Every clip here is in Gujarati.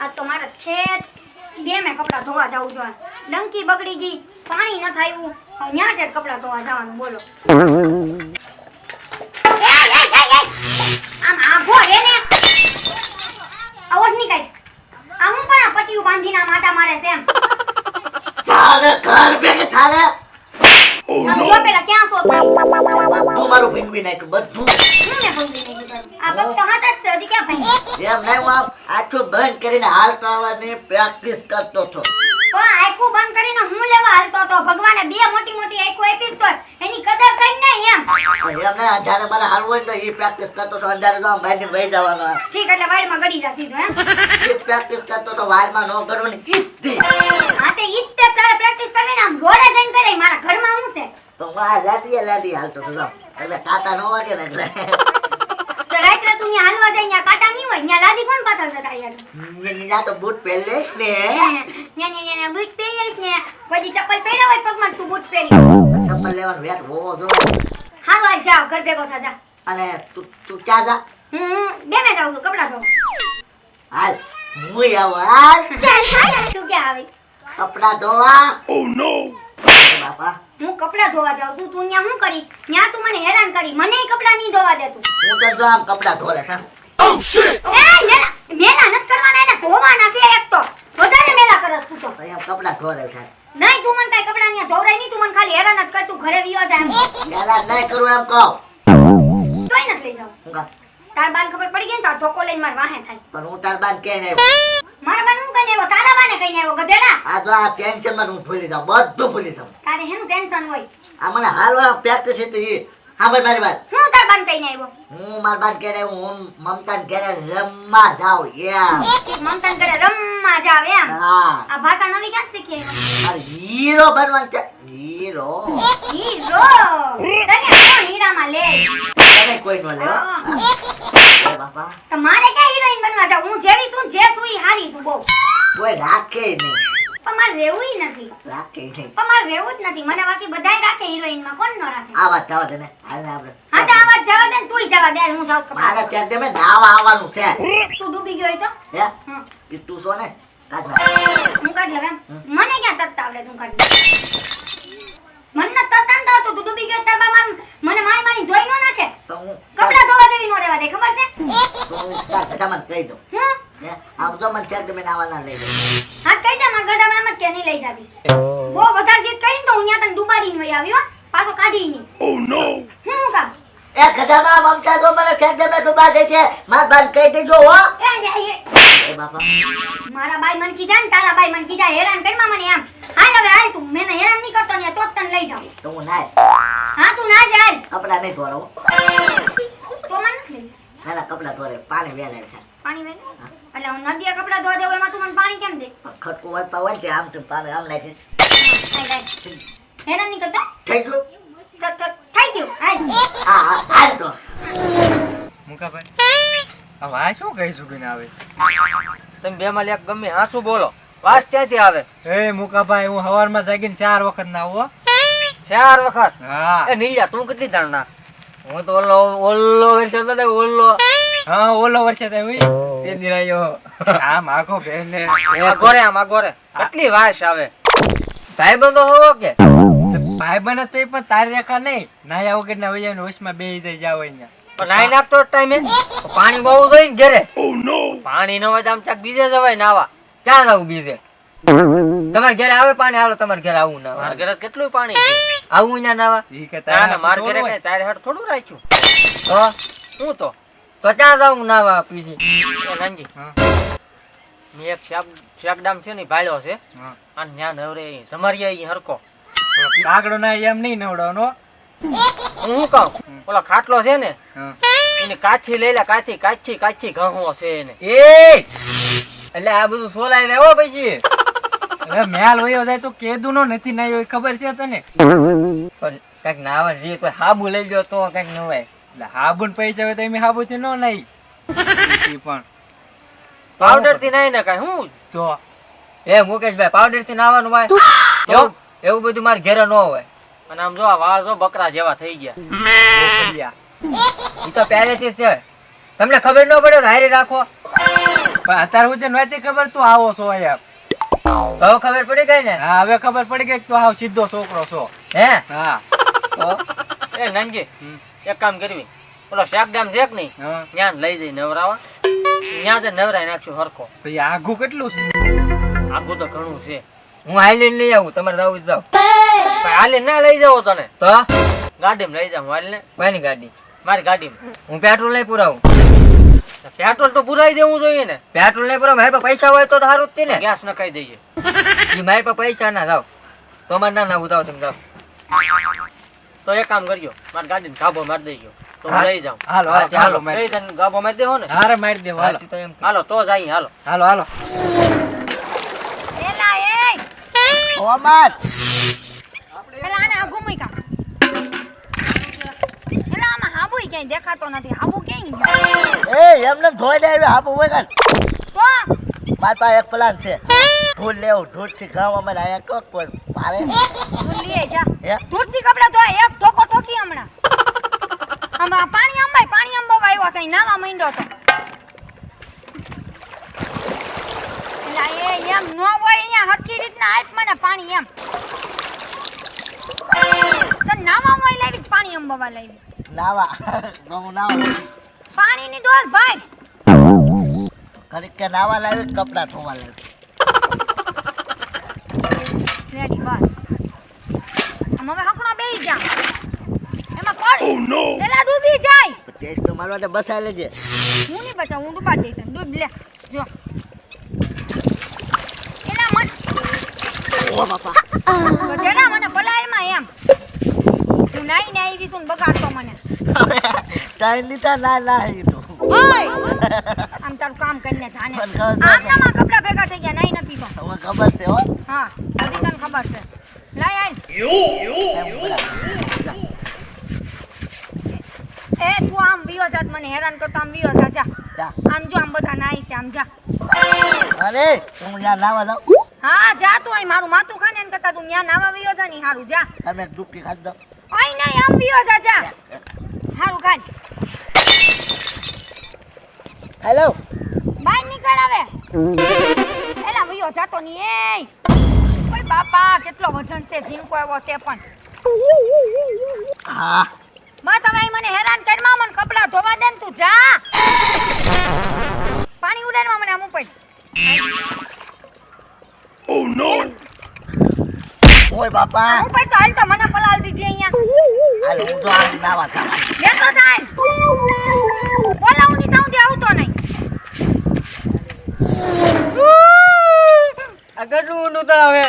આ તો મારે ઠેઠ મેં કપડાં ધોવા જવું જોઈએ. ડંકી બગડી ગઈ પાણી ન થાયું ન્યા ઠેઠ કપડાં ધોવા જવાનું બોલો! આમ આઘો રે ને. કાઢ. આ હું પણ આ પટિયું બાંધીને આમ આટા મારે છે એમ. ચાલે ઘર ભેગે ચાલે આમ જો પેલા ક્યાં છો? તું? મારું ભીંગવી નાખ્યું બધું. હું ને ભૂલી નહીં ગયું. આ પગ તો હાથ જ છે ભાઈ એમ નહીં હું આખું બંધ કરીને હાલતો પ્રેક્ટિસ કરતો હતો. પણ આંખું બંધ કરીને હું લેવા હાલતો હતો? ભગવાને બે મોટી મોટી આંખો આપી તો. એની કદર કઈ નહીં એમ? એમ નહીં અંધારે મારે હાલવું ને એ પ્રેક્ટિસ કરતો હતો. અંધારે તો આમ બાંધીને વહી જવાનો. ઠીક એટલે વાડમાં ગડી જા સીધો એમ? એ પ્રેક્ટિસ કરતો હતો. વારમાં ન કરવાની ઈજથી હા તે ઈ તે તારે પ્રેક્ટિસ કરવી ને આમ રોડે જઈને કરે મારા ઘરમાં હું છે? તો હું આ લાદી હાલતો હતો. એટલે કાતા ન વાગે ને એટલે. તો હાલવા જાય ન્યા કાટા નહીં હોય ન્યા લાદી કોણ પાથર છે તારી હારે? નીના તો બૂટ પહેરલે જ ને. ન્યા ન્યા ન્યા બૂટ પહેરી જ ને. કોઈ ચપ્પલ પહેર્યા હોય પગમાં તું બૂટ પહેરી? ચપ્પલ લેવાનો વેટ હોવો જો હાલો હાલ જાઓ ઘર ભેગો થા જા. અને તું તું ક્યાં જા? હું બે ડેમે જાઉં છું કપડા ધોવા. હાલ હું આવ હાલ. ચાલ હાલ તું ક્યાં આવી? કપડા ધોવા. બાપા. હું કપડા ધોવા જાઉં છું તું ન્યા શું કરી? ન્યા તું મને હેરાન કરી મને કપડા નહીં ધોવા દેતું હું તો જો આમ કપડા ધોલે હા એ મેલા મેલા નત કરવાના એને ધોવાના છે એક તો. વધારે મેલા કરસ તું તો. તો એમ કપડા ધોલે છે. નહીં તું મને કાંઈ કપડાં ન્યા ધોવરાય નહીં તું મને ખાલી હેરાન જ કર તું ઘરે વિયો જા એમ. નહીં કરું એમ કહો. તોય નથી લઈ તાર બાન ખબર પડી ગઈ ને તો ધોકો લઈને માર વાહે થાય. પણ હું તાર બાન કે નહીં મારા બન હું કઈને આવ્યો? તારા બાને કઈને આવ્યો? ગધેડા? આ તો આ ટેન્શનમાં હું ભૂલી જાઉં બધું ભૂલી જાઉં. તારે હેનું ટેન્શન હોય? આ મને હાલવા પ્રેક્ટિસ હતી. ઈ. હા ભાઈ મારી વાત. હું તાર બાન કઈને આવ્યો? હું માર બાન ઘેરે હું મમતાન ઘેરે રમવા જાવ એમ મમતાન ઘેરે રમવા જાવ એમ? હા. આ ભાષા નવી ક્યાં શીખી આ હીરો બનવાનું છે. હીરો. હીરો? તને કોણ હીરામાં લે? તને કોઈ નો લે હા. એ બાપા. તમારે ક્યાં હિરોઈન બનવા જાવ? હું જેવી છું છું છું બહુ. કોઈ રાખે નહીં પણ મારે રહેવું નથી. રાખે નહીં પણ મારે રહેવું જ નથી. મને બાકી બધાય રાખે હિરોઈનમાં કોણ ન રાખે? આ વાત જવા દે ને. હાલ આપણે. હા તો આ વાત જવા દે ને તુંય જવા દે. હું જાઉં મારે ત્યાં તમે નાવા આવવાનું છે. તું ડૂબી ગયો તો? હે? હમ. તું સો ને? કાઢ. હું કાઢ લઉં મને ક્યાં તરતા આવડે તું કાઢ. મને ન તરતા ન તો તું ડૂબી ગયો તાર બા માર- મને મારી મારી ધોઈ ન નાખે? કપડા ધોવા જેવી ન રહેવા દે. ખબર છે? તો તાર ગધામાં કહી દઉં. હું મને લઈ કહી દે મારા ગઢામાં એમ જ કે નહીં લઈ જાતી. બહુ વધારે જીત કરી તો હું તને ડૂબાડીને વહી આવી પાછો કાઢી નહીં હું હું કામ? એ ગધામાં મમતા તો મને ચેક તમે દે છે. માર બાન કહી દેજો હો. એ, એ, એ, એ બાપા. મારા બાઈ મન ખીજા ને તારા બાઈ મન જાય. હેરાન કરમાં મને એમ. હાલ હવે હાલ તું. મેને હેરાન નહીં કરતો ને તો જ તને લઈ જાઉં. તો હું તું ના જ હાલ. કપડા નહીં ધોરો. તો મને નથી ના કપડા ધોરે પાણી વેલે છે. પાણી વેલે એટલે હું નદીએ કપડા ધોવા જાઉં એમાં તું મને પાણી કેમ દે? ખટકો હોય પાવ હોય આમ તો પાણી આમ લાગે. હેરાન નહીં કરતા? થઈ ગયું? થઈ ગયું. હા હા હાલ તો. મુકાભાઈ હવે આ શું કહી સુગીને આવે? તમે બે માં એક ગમે હાચું બોલો. વાસ ક્યાંથી આવે? એ મુકાભાઈ હું હવારમાં જાગીને ચાર વખત ના આવો ચાર વખત? હા. એ નહીં તું કેટલી દાણ ના હું તો ઓલો ઓલો વર્ષે તો ઓલો. હા ઓલો વર્ષે તો તે દિરાયો આમ આખો બેને આગોરે આમ આગોરે કેટલી વાસ આવે. ભાઈ બંધો હોવો કે? ભાઈ બંધ છે પણ તારી રેખા નહીં. નાયા વગર ના વૈયા હોશમાં બે જાય જાવ અહીંયા. પણ નાઈ નાખતો ટાઈમે પાણી બહુ જોઈ ને ઘરે. પાણી ન હોય તો આમ ચાક બીજે જવાય નાવા ક્યાં જવું બીજે? તમારે ઘરે આવે પાણી? હાલો તમારે ઘરે આવું ના મારા ઘરે કેટલું પાણી છે? આવું ના નાવા. ઈ કે તારા માર ઘરે કઈ તારે હાટ થોડું રાખ્યું. તો હું તો? તો જાવું નાવા પીસી નાનજી મેં એક શાક શાકડામ છે ને ઈ ભાળ્યો છે. અને ન્યા નવરે તમારી અહીં હરકો. કાગડો ના એમ નહીં નવડવાનો હું કહું? ઓલો ખાટલો છે ને એને કાચી લઈ લે કાચી કાચી કાચી ઘઉં છે એને. એ! એટલે આ બધું સોલાઈ લેવો પછી. હવે મેલ વયો જાય તો કેદુ નો નથી ના હોય ખબર છે તને? પણ કંઈક નાવા રે તો હાબુ લઈ ગયો તો કંઈક નવાય એટલે હાબુન પૈસા હોય તો એમ હાબુથી નો નહીં. પણ. પાવડરથી નાઈ ને કઈ હું? તો? એ મુકેશભાઈ પાવડરથી નાવાનું હોય એવું એવું બધું મારે ઘરે ન હોય. અને આમ જો આ વાળ જો બકરા જેવા થઈ ગયા. એ તો પહેલેથી છે. તમને ખબર ન પડે હારી રાખો. પણ અત્યારે સુધી નહોતી ખબર તું આવો છો એમ. હવે ખબર પડી ગઈ ને? હા હવે ખબર પડી ગઈ તું આવ સીધો છોકરો છો. હે? હા. એ નાનજી એક કામ કરવી. ઓલો શાકડામ છે કે નહીં? ત્યાં લઈ જઈ નવરાવા. ત્યાં જ નવરાઈ નાખશું હરખો. ભાઈ આઘું કેટલું છે? આગુ તો ઘણું છે. હું હાલી લઈ આવું તમારે જવું જાવ હાલી ના લઈ જાવ તને. તો? ગાડીમાં લઈ જાવ હાલી ને મારી ગાડી? મારી ગાડીમાં. હું પેટ્રોલ નહીં પુરાવું. પેટ્રોલ તો પુરાઈ દેવું જોઈએ ને. પેટ્રોલ નહીં પૂરા મારી પાસે પૈસા હોય તો સારું જ ને. ગેસ નખાઈ દઈએ. એ મારી પાસે પૈસા ના જાવ તો મારે ના ના ઉતાવો તમે જાવ તો એક કામ કરજો મારી ગાડીને ગાભો મારી દઈ ગયો તો હું. લઈ જાઉં. હાલો, હાલો. ગાભો મારી દેવો ને. હારે મારી દેવો હાલો. તો એમ હાલો તો જઈએ હાલો. હાલો હાલો. એ. ઓમર એલા ક્યાંય દેખાતો નથી હાબુ ક્યાંય એ એમને ધોઈ દે હવે હાબુ હોય તો? મારી પાસે એક પ્લાન છે. ઢોલ લેવું ઢોલથી ગામ અમે આયા કોક પર મારે. ઢોલ લઈએ જા. ઢોલથી કપડા તો એક ધોકો ઠોકી હમણાં. આમાં પાણી અંબાય પાણી અંબાવા આવ્યો છે નાવા માંડ્યો તો એ એમ ન હોય અહીંયા હરખી રીતના આપ મને પાણી એમ. તો નાવા મોય લાવી પાણી અંબાવા લાવી? નાવા ગમ નાવા પાણીની ડોલ ભાઈ. ઘડીક કે નાવા લાવી કપડા ધોવા લાવી રેડી બસ. આમ હવે હકડો બેહી જા એમાં પડ. એલા ડૂબી જાય. ટેસ્ટ મારવા તો બસાઈ લેજે. હું નહીં બચાવ હું ડૂબા દઈ તને. ડૂબ લે. જો. એલા મત ઓ બાપા. ગધેડા મને પલાયમાં એમ. તું નાઈ નાઈ વિસુન ને બગાડતો મને. ટાઈમ લીધા ના ના એ તો આમ તારું કામ કરીને જાને. આમ નામાં કપડા ભેગા થઈ ગયા નહીં નથી તો. હવે ખબર છે હો. હા હજી તને ખબર છે. લાય આય યુ યુ એ તું આમ વિયો જાત મને હેરાન કરતો આમ વિયો જા જા. જા. આમ જો આમ બધા નાઈ છે આમ જા. અરે હું ત્યાં નાવા જાઉં. હા જા તું અહીં મારું માથું ખાને એમ કરતા તું ન્યા નાવા વિયો જા ની હારું જા. તમે ડૂબકી ખાઈ દો અહીં નહીં આમ વિયો જા જા. હારું ખાય હેલો બાય નીકળ આવે એલા વિયો જાતો ની એ ઓય બાપા કેટલો વજન છે જીનકો એવો છે પણ. હા. બસ હવે મને હેરાન કરમાં મને કપડા ધોવા દે ને તું જા. પાણી ઉડાડવા મને આમ ઉપર. ઓય બાપા. હું તો હાલ તો મને પલાળ દીધી અહીંયા. હાલ હું તો આમ નાવા જવા લેતો થાય બોલાવું ની દે આવતો નહીં. અગર ગટલું નું તો હવે.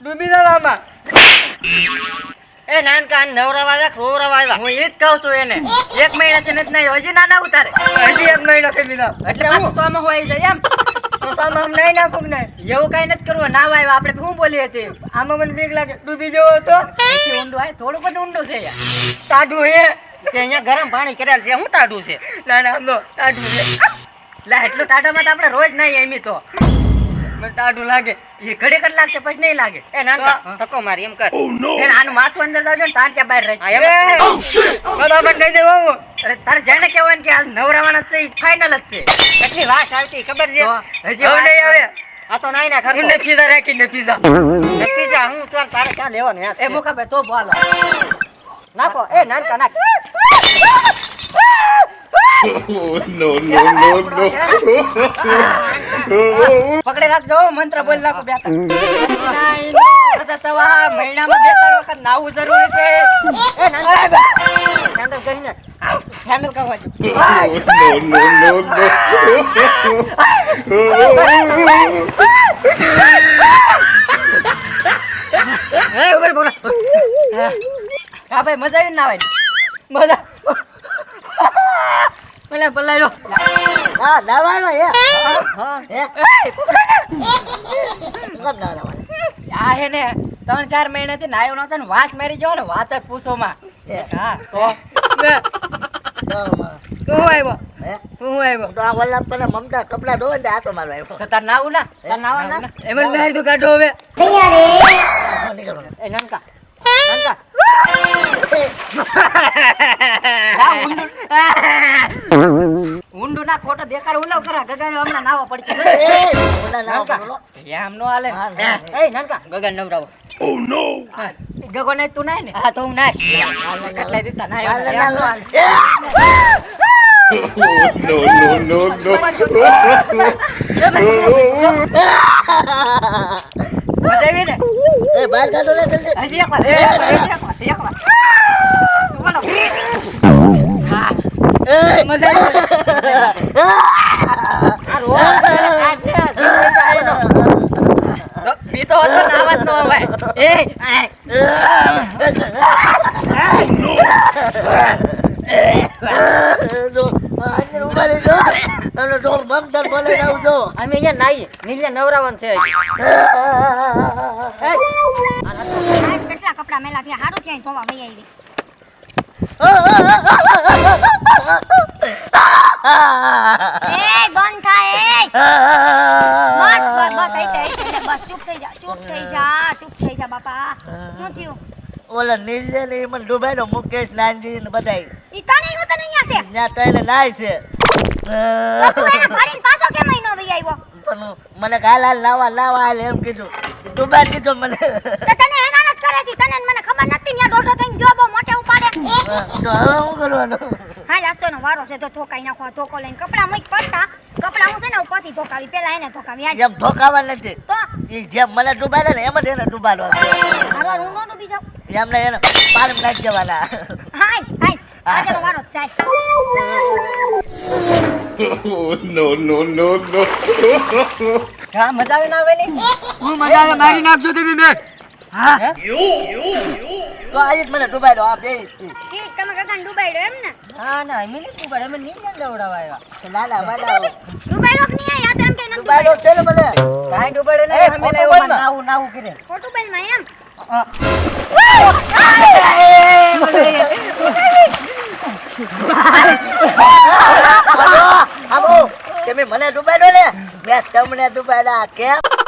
ડૂબી જા આમાં. એ નાનકા નવરાવા આવ્યા ખોરાવા આવ્યા હું એ જ કહું છું એને. એક મહિનાથી નથી નહીં હજી નાના ઉતારે. હજી એક મહિનો કે દીધો એટલે સોમાં હોય જાય એમ. તો આમ નહીં નાખું ને. એવું કઈ નથી કરવું. ના વાય આપણે શું બોલીએ છીએ આમાં મને બીક લાગે. ડૂબી જવો તો? આય. થોડું બધું ઊંડો છે ટાઢું હે. અહીંયા ગરમ પાણી કરેલ છે. શું ટાઢું છે? ના ના આમ તો ટાઢું છે. લા એટલું ટાઢામાં તો આપણે રોજ નહીં એમી તો. મને ટાઢું લાગે. એ ઘડી કર લાગશે પછી નહીં લાગે. એ ના ધક્કો મારી એમ કર. એને આનું માથું અંદર જાવજો ને તાર ત્યાં બહાર રહે બરાબર કહી દેવો અરે તારે જેને કહેવાનું કે આ નવરાવાના જ છે ફાઇનલ જ છે. કેટલી વાસ આવતી ખબર છે? હજી હવે. નહીં આવે આ તો નાઈ ના ખરું ને પીઝા રાખી ને પીઝા પીઝા હું તો તારે ક્યાં લેવાનું એ મુકા બે તો બોલ. નાખો. એ નાનકા નાખ. No, no, no, no. પકડે રાખજો મંત્ર બોલી નાખો બે ચવા મહિનામાં બે ત્રણ વખત નાવું જરૂરી છે. ચેનલ કરીને ચેનલ કહેવા no, no, no, હે. ઉભર બોલો. હા. ભાઈ મજા આવી ના આવે મજા મને પલાયો હા નાવાનો હે. હા હે. કેમ ના નાવાનો આ હે ને ત્રણ ચાર મહિનાથી નાયો નતો ને વાસ મારી ગયો ને વાત જ પૂછો માં. હા? તો તું આવ્યો? તું આવ્યો? તો આ વલ્લભ પર મમતા કપડા ધોવે ને આ તો મારો આવ્યો. તો તાર નાવું ના? તાર નાવા ના? એમાં બહાર તું કાઢો હવે. એ નાનકા નાનકા ઊંડું ઊંડું ના ખોટો દેખાર ઉલાવ કરા ગગન હમણાં નાવા પડશે. એ, ઓલા ના બોલો. એમ નો હાલે. એ નાનકા. ગગન નવરાવો. ઓ નો ગગો ને તું નાય ને. હા તો હું નાશ. એમ હાલે. નો એ, બહાર કાઢો જલ્દી. હજી એકવાર વાર મજા આવી આ રો આ છે જીવ તો આયનો. રો, બીતો હતો ને આવાજ. અમે અહીંયા નીલે નવરાવન છે કેટલા કપડા મેલા ત્યાં સારું ક્યાંય જોવા વહી આવી એ એ. બસ બસ બસ આઈ જાય બસ ચૂપ થઈ જા ચૂપ થઈ જા ચૂપ થઈ જા બાપા. શું થયું? ઓલા નીલે ને મને ડુબાડ્યો મુકેશ નાનજી ને બધાય. ઈ તને હું તને અહીંયા છે? ત્યાં તો એને નાય છે. તું એને ફરીને પાછો કેમ અહીં નો આવ્યો? પણ મને કાલ હાલ લાવા લાવા હાલ એમ કીધું. ડુબાડ દીધો મને. તો તને હેરાન જ કરે છે તને મને ખબર નથી ત્યાં દોઢો થઈને બહુ મોટે ઉપાડે. તો હવે શું કરવાનું? હા લાસ્તો એનો વારો છે તો ઠોકાઈ નાખો આ ધોકો લઈને કપડા મૂક પડતા કપડા હું છે ને હું પછી ધોકાવી પેલા એને ધોકાવી આજ એમ ધોકાવા નથી. તો? એ જેમ મને ડૂબાડે ને એમ જ એને ડૂબાડો. હાલો હું નો ડૂબી જાઉં? એમને એને પાણી નાખી દેવાના. હાય હાય. આજનો વારો જ નો નો નો નો. હા મજા આવે ના આવે ને હું મજા આવે મારી નાખજો તમે બે હા? તો આજે મને ડુબાડ્યો આ બે ઠીક તમે કાકાને ડૂબાડ્યો એમ ને? હા ના અમે નહીં આવ્યા વાલા નહીં કે છે ને મને કાંઈ ડૂબાડે નાવું નાવું કરે ખોટું બેલમાં. એમ? તમે મને ડુબાડ્યો ને મેં તમને ડુબાડ્યા કેમ